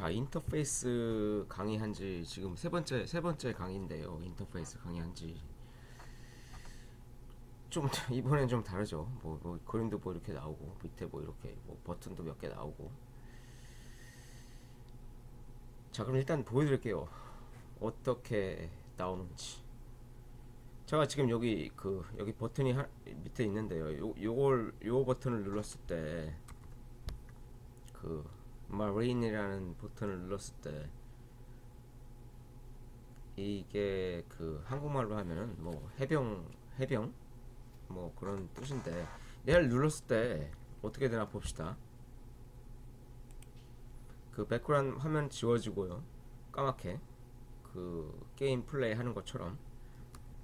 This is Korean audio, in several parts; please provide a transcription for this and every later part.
자 인터페이스 강의한 지 지금 세 번째 세 번째 강의인데요. 인터페이스 강의한 지좀 이번엔 좀 다르죠. 뭐, 뭐 그림도 뭐 이렇게 나오고 밑에 뭐 이렇게 뭐 버튼도 몇 개 나오고. 자 그럼 일단 보여드릴게요. 어떻게 나오는지. 제가 지금 여기 그 여기 버튼이 하, 밑에 있는데요. 요 요걸 요 버튼을 눌렀을 때그 마린이라는 버튼을 눌렀을 때 이게 그 한국말로 하면은 뭐 해병 해병 뭐 그런 뜻인데 얘를 눌렀을 때 어떻게 되나 봅시다. 그 백그라운드 화면 지워지고요. 까맣게 그 게임 플레이 하는 것처럼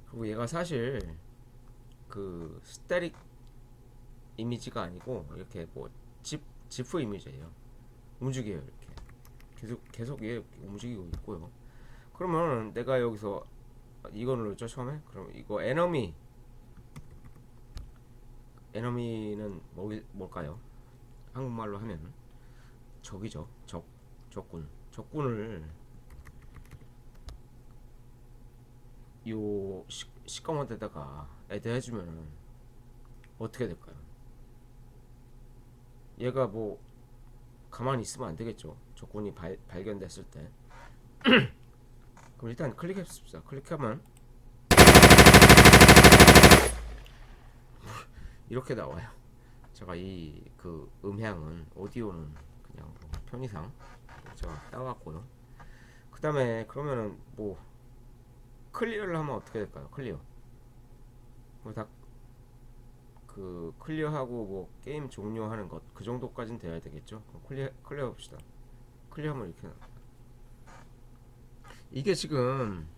그리고 얘가 사실 그 스테릭 이미지가 아니고 이렇게 뭐 집 지프 이미지예요. 움직여요 이렇게 계속 계속 얘 움직이고 있고요. 그러면 내가 여기서 이거 눌렀죠 처음에? 그럼 이거 에너미 에너미는 뭐, 뭘까요? 한국말로 하면 적이죠 적 적군 적군을 요 시, 시꺼먼 데다가 애드 해주면은 어떻게 될까요? 얘가 뭐 가만히 있으면 안 되겠죠. 적군이 발, 발견됐을 때. 그럼 일단 클릭해봅시다. 클릭하면 이렇게 나와요. 제가 이 그 음향은 오디오는 그냥 뭐 편의상 제가 따왔고요. 그 다음에 그러면은 뭐 클리어를 하면 어떻게 될까요? 클리어. 뭐 다 그 클리어하고 뭐 게임 종료하는 것 그 정도까지는 돼야 되겠죠. 클리어 클리어 봅시다. 클리어하면 이렇게 나. 이게 지금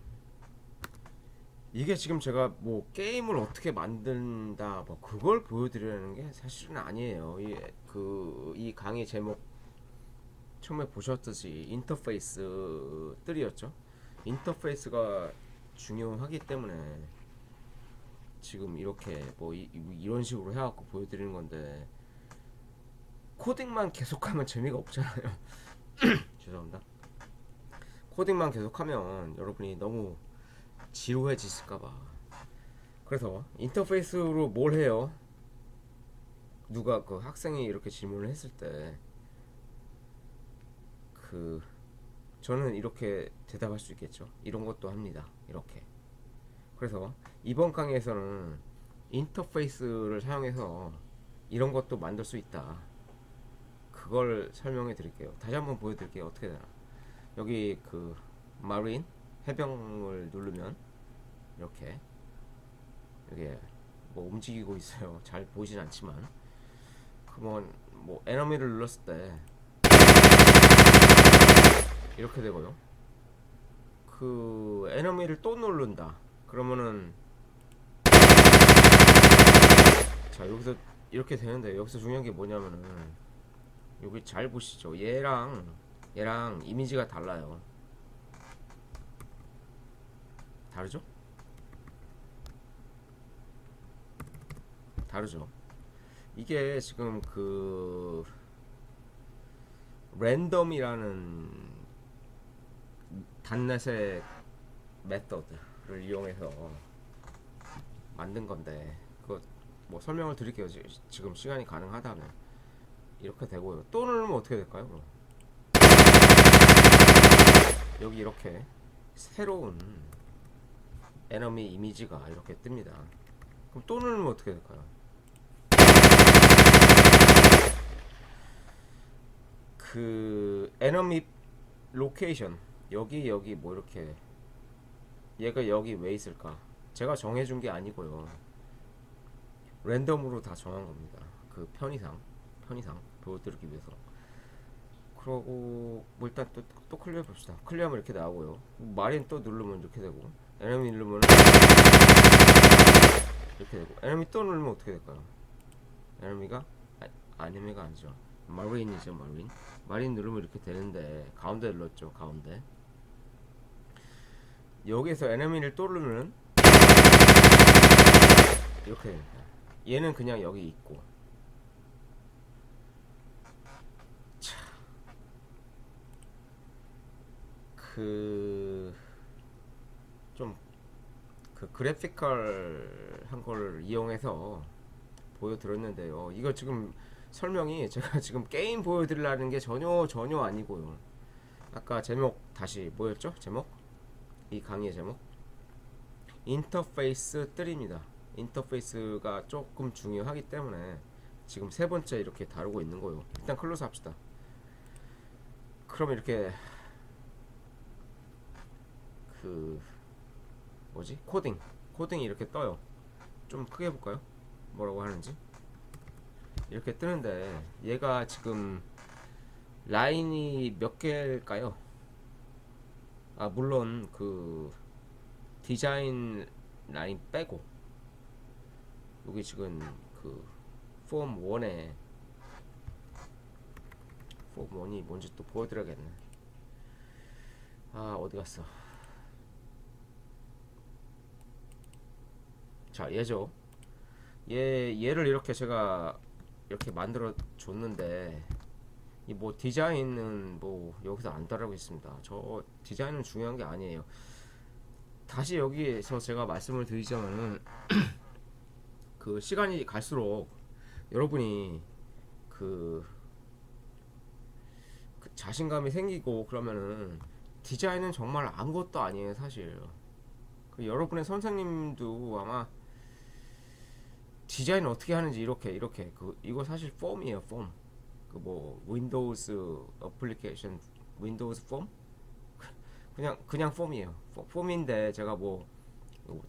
이게 지금 제가 뭐 게임을 어떻게 만든다 뭐 그걸 보여드리려는 게 사실은 아니에요. 이 그 이 강의 제목 처음에 보셨듯이 인터페이스 뜰이었죠. 인터페이스가 중요하기 때문에 지금 이렇게 뭐 이, 런 식으로 해갖고 보여드리는 건데 코딩만 계속하면 재미가 없잖아요. 죄송합니다. 코딩만 계속하면 여러분이 너무 지루해지실까봐. 그래서 인터페이스로 뭘 해요? 누가 그 학생이 이렇게 질문을 했을 때 그 저는 이렇게 대답할 수 있겠죠. 이런 것도 합니다. 이렇게. 그래서 이번 강의에서는 인터페이스를 사용해서 이런 것도 만들 수 있다. 그걸 설명해 드릴게요. 다시 한번 보여드릴게요. 어떻게 되나. 여기 그 마린 해병을 누르면 이렇게 이게 뭐 움직이고 있어요. 잘 보이진 않지만 그러면 뭐 에너미를 눌렀을 때 이렇게 되고요. 그 에너미를 또 누른다. 그러면은 자 여기서 이렇게 되는데 여기서 중요한 게 뭐냐면은 여기 잘 보시죠. 얘랑 얘랑 이미지가 달라요. 다르죠? 다르죠. 이게 지금 그 랜덤이라는 단넷의 메서드 를 이용해서 만든 건데 그거 뭐 설명을 드릴게요. 지- 지금 시간이 가능하다면 이렇게 되고요. 또 누르면 어떻게 될까요? 그럼? 여기 이렇게 새로운 에너미 이미지가 이렇게 뜹니다. 그럼 또 누르면 어떻게 될까요? 그 에너미 로케이션 여기 여기 뭐 이렇게 얘가 여기 왜 있을까? 제가 정해준 게 아니고요. 랜덤으로 다 정한 겁니다. 그 편의상 편의상 보여드리기 위해서. 그러고 뭐 일단 또, 또 클리어 봅시다. 클리어하면 이렇게 나오고요. 마린 또 누르면 이렇게 되고 에너미 누르면 이렇게 되고 에너미 또 누르면 어떻게 될까요? 에너미가 아, 아니메가 아니죠. 마린이죠 마린. 마린 누르면 이렇게 되는데 가운데 눌렀죠 가운데. 여기서 에너미를 또 누르면 이렇게 됩니다. 얘는 그냥 여기 있고 자그좀 그 그래피컬한 걸 이용해서 보여드렸는데요. 이거 지금 설명이 제가 지금 게임 보여드리려는 게 전혀 전혀 아니고요. 아까 제목 다시 뭐였죠? 제목? 이 강의의 제목? 인터페이스 3입니다. 인터페이스가 조금 중요하기 때문에 지금 세 번째 이렇게 다루고 있는 거예요. 일단 클로즈 합시다. 그럼 이렇게 그 뭐지? 코딩 코딩이 이렇게 떠요. 좀 크게 해볼까요? 뭐라고 하는지 이렇게 뜨는데 얘가 지금 라인이 몇 개일까요? 아 물론 그 디자인 라인 빼고 여기 지금 그 폼 1에 폼 1이 뭔지 또 보여드려야겠네. 아 어디 갔어? 자 얘죠. 얘 얘를 이렇게 제가 이렇게 만들어 줬는데 이 뭐 디자인은 뭐 여기서 안 따르고 있습니다. 저 디자인은 중요한 게 아니에요. 다시 여기에서 제가 말씀을 드리자면은 그 시간이 갈수록 여러분이 그, 그 자신감이 생기고 그러면은 디자인은 정말 아무것도 아니에요 사실. 그 여러분의 선생님도 아마 디자인 어떻게 하는지 이렇게 이렇게 그 이거 사실 폼이에요 폼. 그뭐 윈도우스 어플리케이션 윈도우스 폼 그냥 그냥 폼이에요. 폼- 폼인데 제가 뭐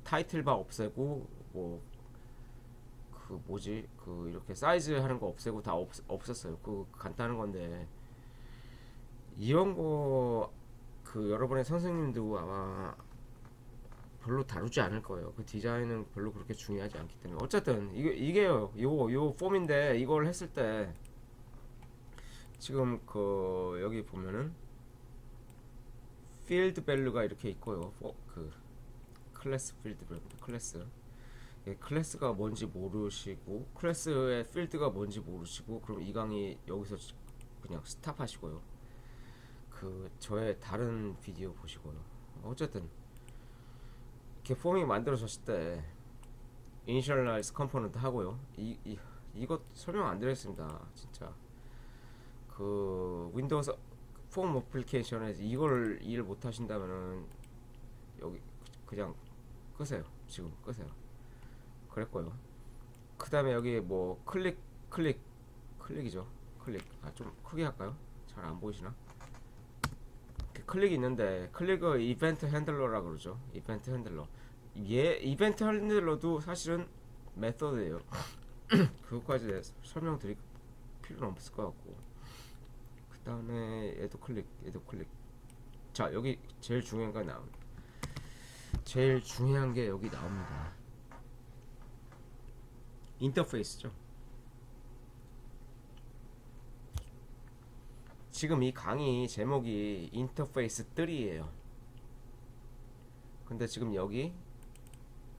타이틀바 없애고 뭐 그 뭐지? 그 이렇게 사이즈 하는 거 없애고 다 없, 없었어요. 그 간단한 건데 이런 거 그 여러분의 선생님도 아마 별로 다루지 않을 거예요. 그 디자인은 별로 그렇게 중요하지 않기 때문에. 어쨌든 이게 이게요. 요 요 폼인데 이걸 했을 때 지금 그 여기 보면은 필드 밸류가 이렇게 있고요. 어, 그 클래스 필드 밸류 클래스 예, 클래스가 뭔지 모르시고 클래스의 필드가 뭔지 모르시고 그럼 이 강의 여기서 그냥 스탑하시고요. 그 저의 다른 비디오 보시고요. 어쨌든 이렇게 폼이 만들어졌을 때 initialize component 하고요. 이, 이 이것 설명 안 드렸습니다. 진짜 그 윈도우스 폼 어플리케이션에서 이걸 이해를 못 하신다면은 여기 그냥 끄세요. 지금 끄세요. 그랬고요. 그 다음에 여기 뭐 클릭 클릭 클릭이죠. 클릭 아 좀 크게 할까요? 잘 안 보이시나? 클릭이 있는데 클릭을 이벤트 핸들러라 그러죠. 이벤트 핸들러. 얘 이벤트 핸들러도 사실은 메서드예요. 그것까지 설명드릴 필요는 없을 것 같고. 그 다음에 얘도 클릭, 얘도 클릭. 자 여기 제일 중요한 게 나옵니다. 제일 중요한 게 여기 나옵니다. 인터페이스죠. 지금 이 강의 제목이 인터페이스 3예요. 근데 지금 여기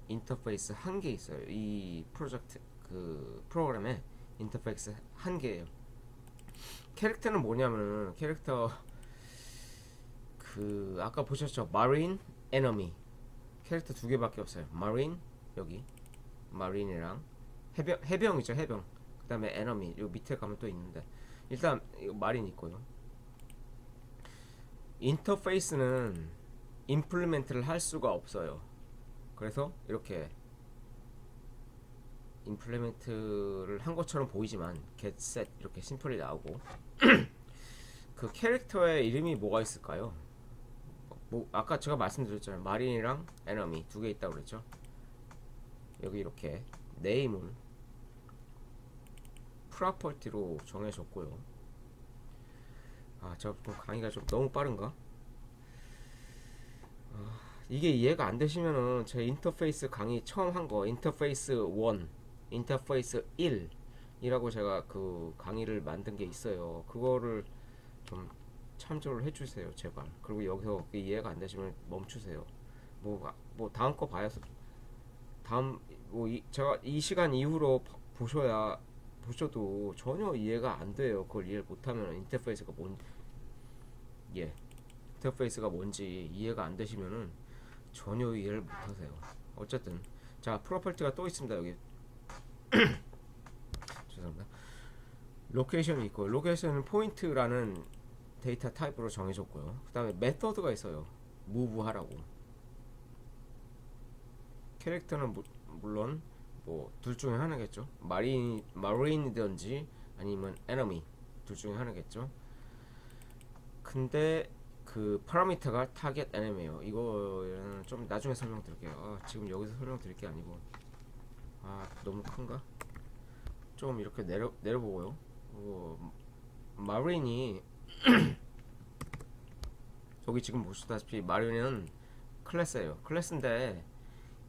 인터페이스 한 개 있어요. 이 프로젝트 그 프로그램에 인터페이스 한 개예요. 캐릭터는 뭐냐면은 캐릭터 그 아까 보셨죠? 마린 에너미 캐릭터 두 개밖에 없어요. 마린 여기 마린이랑 해병 해병이죠 해병. 그다음에 에너미 요 밑에 가면 또 있는데 일단 이거 마린 있고요. 인터페이스는 임플리멘트를 할 수가 없어요. 그래서 이렇게 임플리멘트를 한 것처럼 보이지만 set 이렇게 심플이 나오고 그 캐릭터의 이름이 뭐가 있을까요? 뭐 아까 제가 말씀드렸잖아요. 마린이랑 에너미 두 개 있다고 그랬죠. 여기 이렇게 네임을 프로퍼티로 정해줬고요. 아, 저 강의가 좀 너무 빠른가? 아, 이게 이해가 안 되시면은 제 인터페이스 강의 처음 한 거 인터페이스 1, 인터페이스 1 이라고 제가 그 강의를 만든 게 있어요. 그거를 좀 참조를 해주세요, 제발. 그리고 여기서 이해가 안 되시면 멈추세요. 뭐, 아, 뭐 다음 거 봐야 다음 뭐 이, 제가 이 시간 이후로 봐- 보셔야 보셔도 전혀 이해가 안 돼요. 그걸 이해를 못하면 인터페이스가 뭔 예. 인터페이스가 뭔지 이해가 안 되시면은 전혀 이해를 못 하세요. 어쨌든 자 프로퍼티가 또 있습니다 여기 죄송합니다. 로케이션이 있고 로케이션은 포인트라는 데이터 타입으로 정해졌고요. 그 다음에 메서드가 있어요. 무브 하라고. 캐릭터는 무, 물론 뭐 둘 중에 하나겠죠. 마린 마린이든지 아니면 에너미 둘 중에 하나겠죠. 근데 그 파라미터가 타겟 에너미예요. 이거는 좀 나중에 설명드릴게요. 아, 지금 여기서 설명드릴 게 아니고 아 너무 큰가? 좀 이렇게 내려 내려보고요. 어, 마린이 여기 지금 보시다시피 마린은 클래스예요. 클래스인데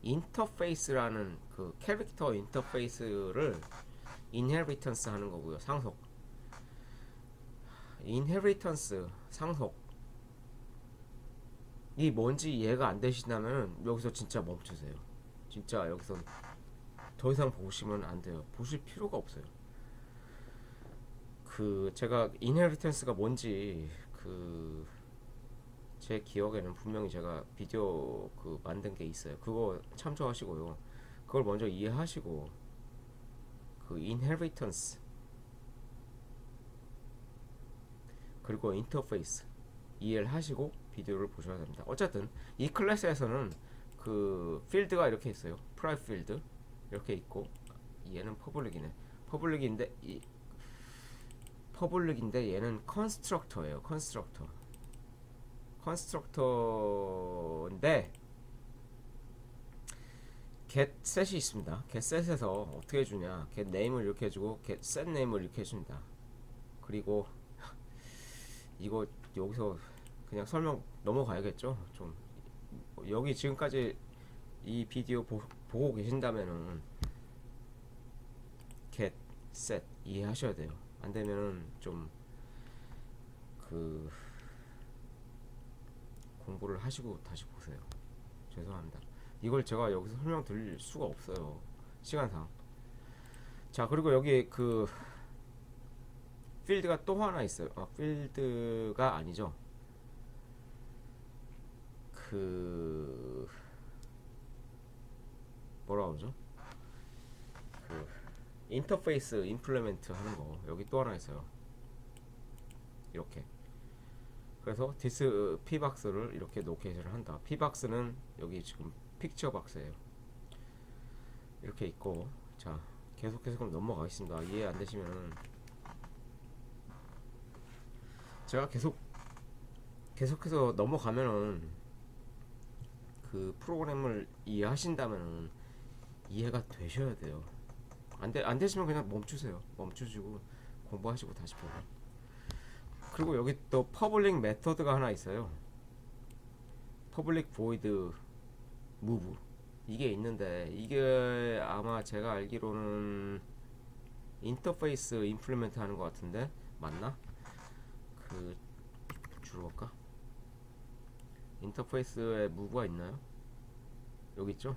인터페이스라는 그 캐릭터 인터페이스를 인헤리턴스 하는 거고요. 상속. 인헤리턴스 상속. 이 뭔지 이해가 안 되신다면 여기서 진짜 멈추세요. 진짜 여기서 더 이상 보시면 안 돼요. 보실 필요가 없어요. 그 제가 인헤리턴스가 뭔지 그 제 기억에는 분명히 제가 비디오 그 만든 게 있어요. 그거 참조하시고요. 그걸 먼저 이해하시고 그 inheritance 그리고 인터페이스 이해를 하시고 비디오를 보셔야 됩니다. 어쨌든 이 클래스에서는 그 필드가 이렇게 있어요. 프라이빗 필드 이렇게 있고 얘는 퍼블릭이네. 퍼블릭인데 이 퍼블릭인데 얘는 컨스트럭터예요. 컨스트럭터. 컨스트럭터인데 set이 있습니다. set에서 어떻게 해주냐? name을 이렇게 해주고 name을 이렇게 해줍니다. 그리고 이거 여기서 그냥 설명 넘어가야겠죠? 좀 여기 지금까지 이 비디오 보, 보고 계신다면은 get set 이해하셔야 돼요. 안 되면은 좀 그 공부를 하시고 다시 보세요. 죄송합니다. 이걸 제가 여기서 설명 드릴 수가 없어요. 시간상. 자, 그리고 여기 그 필드가 또 하나 있어요. 아, 필드가 아니죠. 그 뭐라 그러죠? 그 인터페이스 임플레멘트 하는 거 여기 또 하나 있어요. 이렇게. 그래서 디스 피박스를 이렇게 노케이션을 한다. 피박스는 여기 지금 픽처 박스예요. 이렇게 있고 자 계속해서 그럼 넘어가겠습니다. 이해 안 되시면은 제가 계속 계속해서 넘어가면은 그 프로그램을 이해하신다면은 이해가 되셔야 돼요. 안돼 안 되시면 그냥 멈추세요. 멈추시고 공부하시고 다시 보고. 그리고 여기 또 퍼블릭 메서드가 하나 있어요. 퍼블릭 보이드 무브 이게 있는데 이게 아마 제가 알기로는 인터페이스 임플리멘트 하는 것 같은데 맞나? 그 주로 볼까? 인터페이스에 무브가 있나요? 여기 있죠?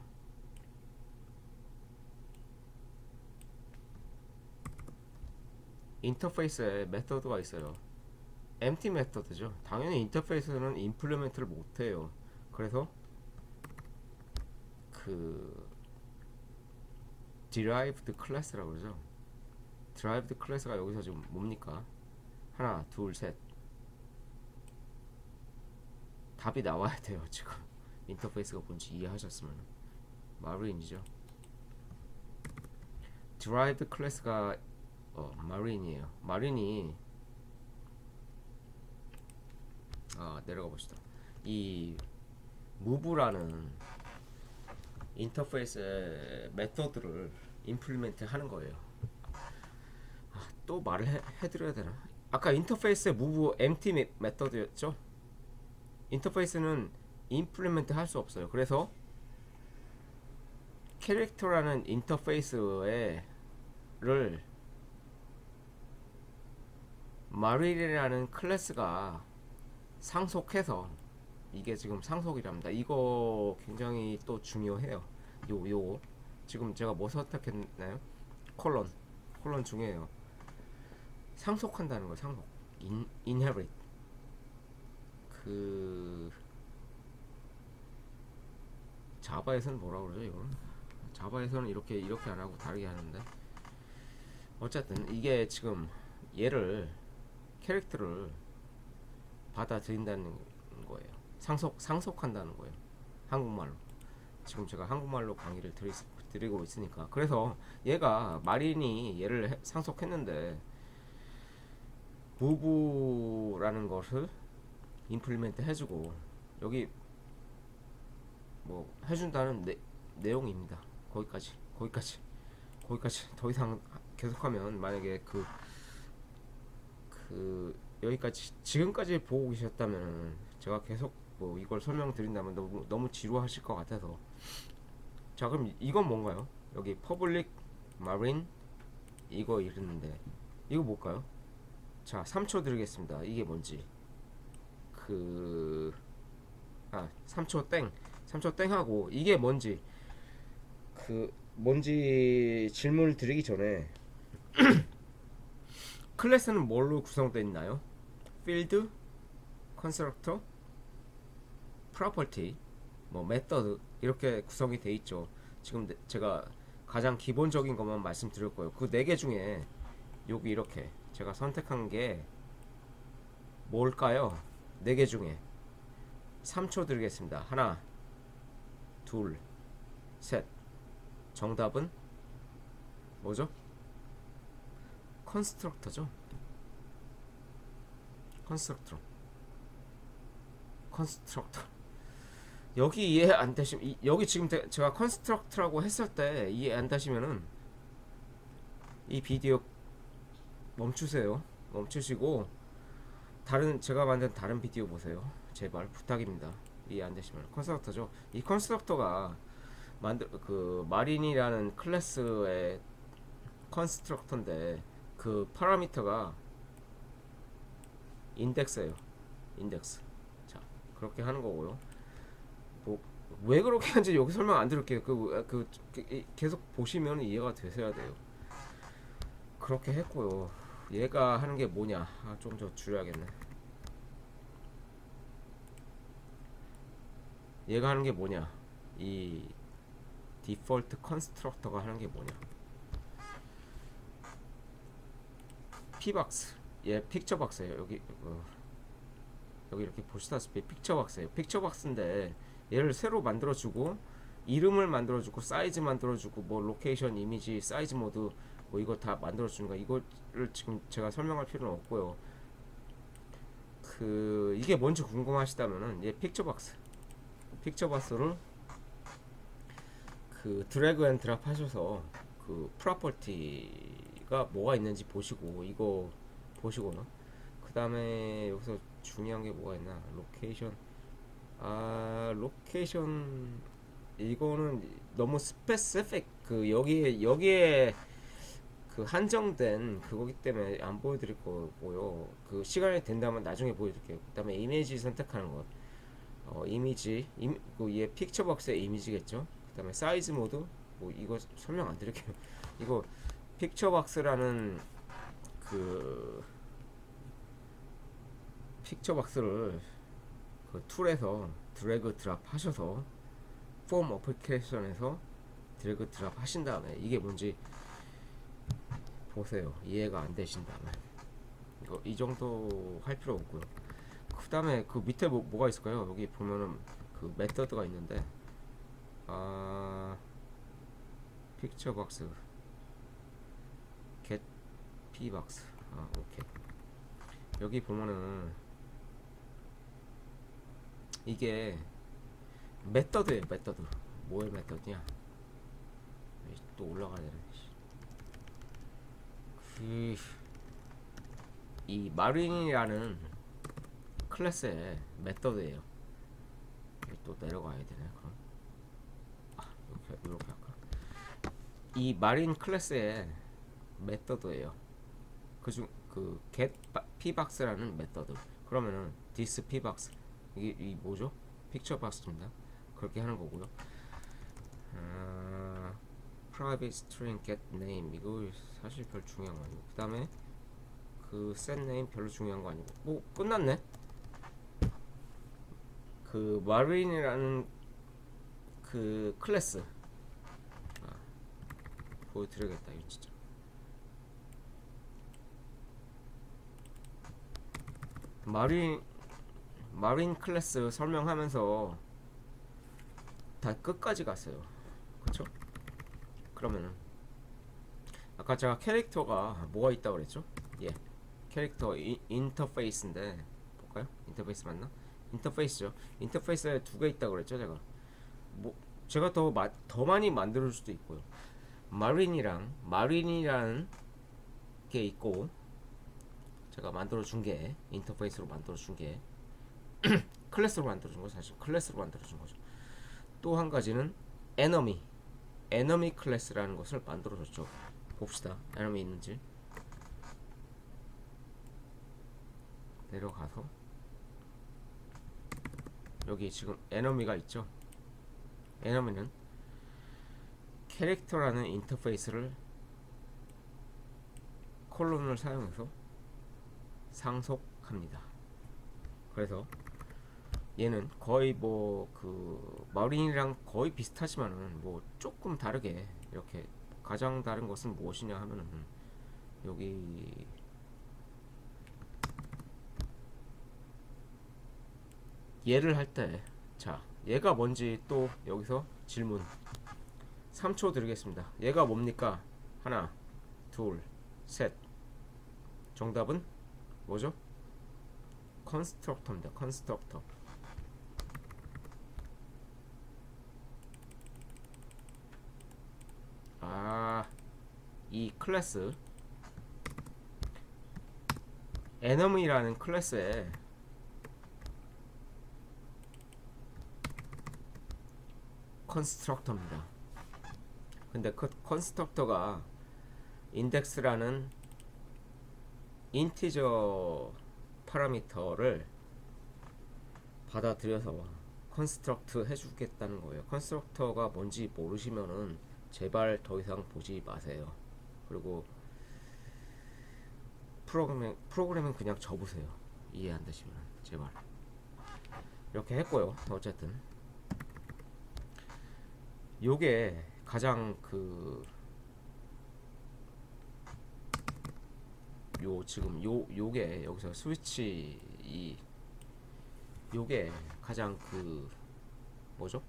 인터페이스에 메서드가 있어요. empty 메서드죠. 당연히 인터페이스는 임플리멘트를 못 해요. 그래서 그 derived class라고 그러죠. derived class가 여기서 지금 뭡니까? 하나, 둘, 셋. 답이 나와야 돼요, 지금. 인터페이스가 뭔지 이해하셨으면. 마린이죠. derived class가 어, 마린이에요. 마린이 아, 내려가 봅시다. 이 무브라는 인터페이스의 메서드를 임플리멘트 하는 거예요. 아, 또 말을 해, 해드려야 되나? 아까 인터페이스의 무브 메- 메서드였죠? 인터페이스는 임플리멘트 할 수 없어요. 그래서 캐릭터라는 인터페이스를 마르일이라는 클래스가 상속해서 이게 지금 상속이랍니다. 이거 굉장히 또 중요해요. 요 요거 지금 제가 뭐 선택했나요? 콜론 콜론 중요해요. 상속한다는 거 상속 인 인헤리 그 자바에서는 뭐라 그러죠 이거는 자바에서는 이렇게 이렇게 안 하고 다르게 하는데 어쨌든 이게 지금 얘를 캐릭터를 받아들인다는 거예요. 상속 상속한다는 거예요. 한국말로. 지금 제가 한국말로 강의를 드리, 드리고 있으니까. 그래서 얘가 마린이 얘를 해- 상속했는데 무브라는 것을 임플리멘트 해주고 여기 뭐 해준다는 내, 내용입니다. 거기까지 거기까지. 거기까지 더 이상 계속하면 만약에 그 그 여기까지 지금까지 보고 계셨다면 제가 계속 뭐 이걸 설명드린다면 너무 너무 지루하실 것 같아서 자 그럼 이- 이건 뭔가요? 여기 퍼블릭 마린 이거 이랬는데 이거 뭘까요? 자 3초 드리겠습니다. 이게 뭔지 그 아, 3초 땡. 3초 땡 하고 이게 뭔지 그 뭔지 질문을 드리기 전에 클래스는 뭘로 구성되어 있나요? 필드, 컨스트럭터, 프로퍼티, 뭐 메서드 이렇게 구성이 돼 있죠. 지금 네- 제가 가장 기본적인 것만 말씀드릴 거예요. 그 네 개 중에 여기 이렇게 제가 선택한 게 뭘까요? 네 개 중에 3초 드리겠습니다. 하나, 둘, 셋. 정답은 뭐죠? 컨스트럭터죠. 컨스트럭터. 컨스트럭터. 여기 이해 안 되시면 이- 여기 지금 제- 제가 컨스트럭트라고 했을 때 이해 안 되시면은 이 비디오 멈추세요. 멈추시고 다른 제가 만든 다른 비디오 보세요. 제발 부탁입니다. 이해 안 되시면 컨스트럭터죠. 이 컨스트럭터가 만들 그 마린이라는 클래스의 컨스트럭터인데 그 파라미터가 인덱스예요. 인덱스. 자 그렇게 하는 거고요. 뭐 왜 그렇게 하는지 여기 설명 안 드릴게요. 그, 그, 그 이- 계속 보시면 이해가 되셔야 돼요. 그렇게 했고요. 얘가 하는 게 뭐냐? 아, 좀더 줄여야겠네. 얘가 하는 게 뭐냐? 이 디폴트 컨스트럭터가 하는 게 뭐냐? 피박스. 얘 픽처 박스예요. 여기 어, 여기 이렇게 보시다시피 픽처 박스예요. 픽처 박스인데 얘를 새로 만들어주고 이름을 만들어주고 사이즈 만들어주고 뭐 로케이션 이미지 사이즈 모드 뭐 이거 다 만들어주는 거 이거를 지금 제가 설명할 필요는 없고요. 그 이게 뭔지 궁금하시다면은 얘 픽처 박스 픽처 박스를 그 드래그 앤 드랍 하셔서 그 프로퍼티 가 뭐가 있는지 보시고 이거 보시고는 그 다음에 여기서 중요한 게 뭐가 있나 로케이션 아 로케이션 이거는 너무 스페시픽 그 여기에 여기에 그 한정된 그거기 때문에 안 보여드릴 거고요. 그 시간이 된다면 나중에 보여드릴게요. 그 다음에 이미지 선택하는 것, 어 이미지, 임, 그얘 픽처 박스의 이미지겠죠. 그 다음에 사이즈 모드, 뭐 이거 설명 안 드릴게요. 이거 픽처 박스라는 그 픽처 박스를 그 툴에서 드래그 드랍 하셔서 폼 어플리케이션에서 드래그 드랍 하신 다음에 이게 뭔지 보세요. 이해가 안 되신다면 이거 이 정도 할 필요 없고요. 그 다음에 그 밑에 뭐, 뭐가 있을까요? 여기 보면은 그 메서드가 있는데 아 픽처 박스 get p 박스. 아 오케이. 여기 보면은 이게 메서드예요 메서드. 뭐의 메서드냐? 에이, 또 올라가야 되네. 그 이 마린이라는 클래스의 여기 또 내려가야 되네 그럼. 아 이렇게 이렇게 할까? 이 마린 클래스의 메서드예요 그중 그 get pbox라는 메서드 그러면은 this pbox 이게 이 뭐죠? 픽처 박스입니다. 그렇게 하는 거고요. 아, private string get name. 이거 사실 별 중요한 거 아니고. 그 다음에 그 set name 별로 중요한 거 아니고. 뭐 끝났네. 그 마린이라는 그 클래스. 아, 보여드려야겠다 이거 진짜 마린 마린 클래스 설명하면서 다 끝까지 갔어요 그쵸? 그러면은 아까 제가 캐릭터가 뭐가 있다고 그랬죠? 예 캐릭터 이, 인터페이스인데 볼까요? 인터페이스 맞나? 인터페이스죠 인터페이스에 두 개 있다고 그랬죠 제가 뭐 제가 더, 마, 더 많이 만들 수도 있고요 마린이랑 마린이라는 게 있고 제가 만들어 준 게 인터페이스로 만들어 준 게 클래스로 만들어 준 거 사실. 클래스로 만들어 준 거죠. 또 한 가지는 에너미 에너미 클래스라는 것을 만들어 줬죠. 봅시다. 에너미 있는지. 내려가서. 여기 지금 에너미가 있죠? 에너미는 캐릭터라는 인터페이스를 콜론을 사용해서 상속합니다. 그래서 얘는 거의 뭐 그 마린이랑 거의 비슷하지만은 뭐 조금 다르게 이렇게 가장 다른 것은 무엇이냐 하면은 여기 얘를 할 때 자 얘가 뭔지 또 여기서 질문 3초 드리겠습니다. 얘가 뭡니까? 하나, 둘, 셋. 정답은 뭐죠? 컨스트럭터입니다. 컨스트럭터. 아, 이 클래스 에너미라는 클래스에 컨스트럭터입니다. 근데 그 컨스트럭터가 인덱스라는 인티저 파라미터를 받아들여서 컨스트럭트 해주겠다는 거예요. 컨스트럭터가 뭔지 모르시면은 제발 더 이상 보지 마세요. 그리고 프로그램 프로그램은 그냥 접으세요. 이해 안 되시면 제발 이렇게 했고요. 어쨌든 요게 가장 그 요 지금 요 요게 여기서 스위치 이 요게 가장 그 뭐죠?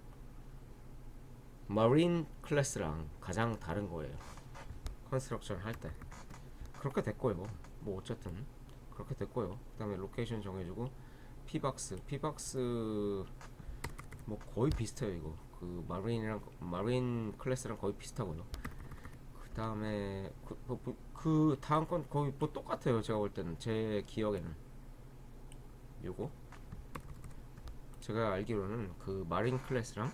마린 클래스랑 가장 다른 거예요. 컨스트럭션 할 때. 그렇게 됐고요. 뭐 어쨌든 그렇게 됐고요. 그다음에 로케이션 정해주고 피박스 피박스 뭐 거의 비슷해요 이거. 그 마린이랑 마린 클래스랑 거의 비슷하고요. 그 다음에 그, 그, 그 다음 건 거의 뭐 똑같아요. 제가 볼 때는 제 기억에는 요거 제가 알기로는 그 마린 클래스랑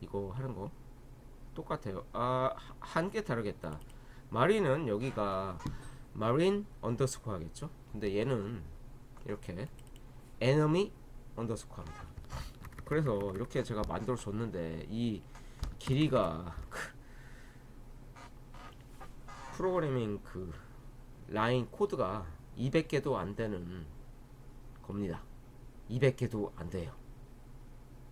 이거 하는 거 똑같아요. 아 한 개 다르겠다. 마린은 여기가 마린 언더스코어 하겠죠? 근데 얘는 이렇게 에너미 언더스코어입니다. 그래서 이렇게 제가 만들어 줬는데 이 길이가 그 프로그래밍 그 라인 코드가 200개도 안 되는 겁니다. 200개도 안 돼요.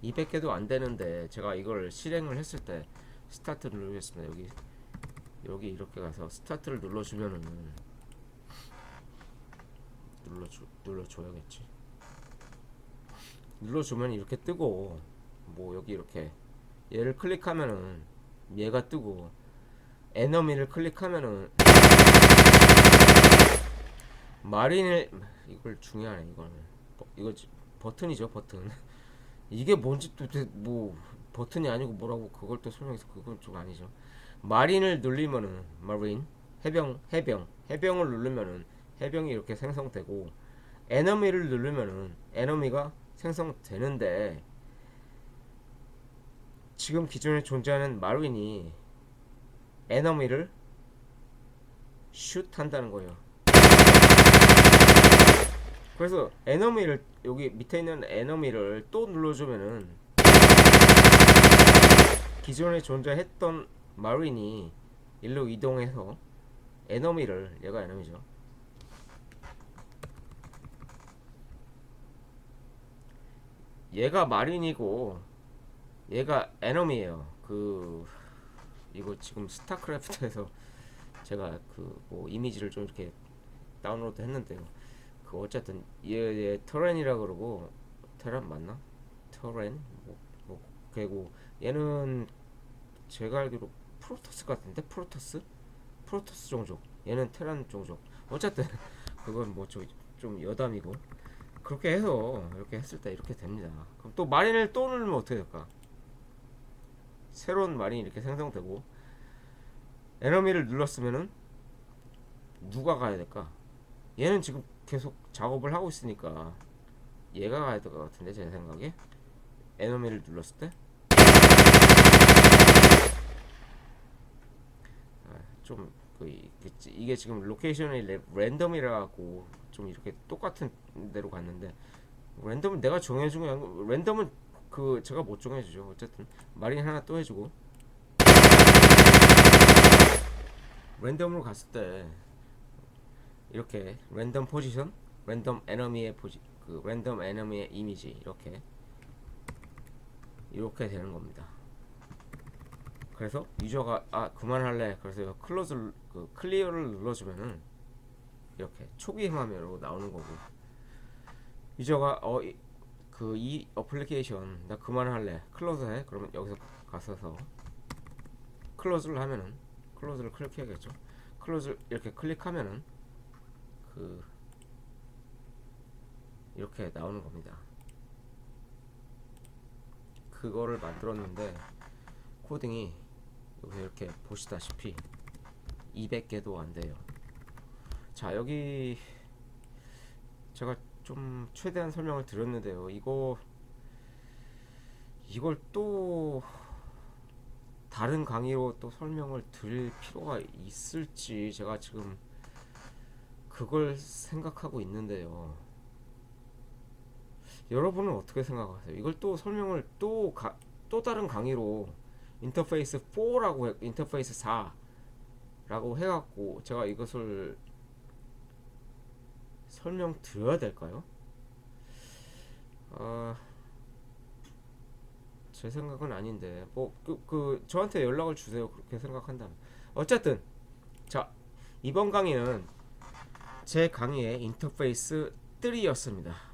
200개도 안 되는데 제가 이걸 실행을 했을 때 스타트 누르겠습니다. 여기 여기 이렇게 가서 스타트를 눌러주면은 눌러줘 눌러줘야겠지. 눌러주면 이렇게 뜨고 뭐 여기 이렇게 얘를 클릭하면은 얘가 뜨고 에너미를 클릭하면은 마린을 이걸 중요하네 이거는. 버- 이거 지- 버튼이죠 버튼. 이게 뭔지 또 뭐 버튼이 아니고 뭐라고 그걸 또 설명해서 그건 좀 아니죠. 마린을 누르면은 마린 해병 해병 해병을 누르면은 해병이 이렇게 생성되고 에너미를 누르면은 에너미가 생성되는데 지금 기존에 존재하는 마린이 에너미를 슛 한다는 거예요. 그래서 에너미를 여기 밑에 있는 에너미를 또 눌러주면은 기존에 존재했던 마린이 일로 이동해서 에너미를 얘가 에너미죠. 얘가 마린이고 얘가 에너미예요. 그 이거 지금 스타크래프트에서 제가 그 뭐 이미지를 좀 이렇게 다운로드 했는데요. 그 어쨌든 얘, 얘 터렌이라 그러고 테란 맞나? 터렌 뭐, 뭐 그리고 얘는 제가 알기로 프로토스 같은데 프로토스 프로토스 종족 얘는 테란 종족 어쨌든 그건 뭐 좀 여담이고 그렇게 해서 이렇게 했을 때 이렇게 됩니다. 그럼 또 마린을 또 누르면 어떻게 될까? 새로운 마린이 이렇게 생성되고 에너미를 눌렀으면은 누가 가야 될까? 얘는 지금 계속 작업을 하고 있으니까 얘가 가야 될 것 같은데 제 생각에. 에너미를 눌렀을 때? 아, 좀 그, 이게 지금 로케이션이 레- 랜덤이라 갖고 좀 이렇게 똑같은 데로 갔는데 랜덤은 내가 정해준 거야 랜덤은 그 제가 못 정해주죠. 어쨌든 마린 하나 또 해주고. 랜덤으로 갔을 때 이렇게 랜덤 포지션 랜덤 에너미의 포지 그 랜덤 에너미의 이미지 이렇게 이렇게 되는 겁니다. 그래서 유저가 아 그만할래. 그래서 클로즈 그 클리어를 눌러주면은 이렇게 초기 화면으로 나오는 거고. 유저가 어 그 이 어플리케이션 나 그만할래. 클로즈 해. 그러면 여기서 가서서. 클로즈를 하면은 클로즈를 클릭해야겠죠? 클로즈 이렇게 클릭하면은 그 이렇게 나오는 겁니다. 그거를 만들었는데 코딩이 여기 이렇게 보시다시피 200개도 안 돼요. 자, 여기 제가 좀 최대한 설명을 드렸는데요. 이거 이걸 또 다른 강의로 또 설명을 드릴 필요가 있을지 제가 지금 그걸 생각하고 있는데요. 여러분은 어떻게 생각하세요? 이걸 또 설명을 또 가, 또 다른 강의로 인터페이스 4라고 해, 인터페이스 4라고 해갖고 제가 이것을 설명 드려야 될까요? 아, 제 생각은 아닌데 뭐그 그 저한테 연락을 주세요 그렇게 생각한다면 어쨌든 자 이번 강의는 제 강의의 인터페이스 3였습니다.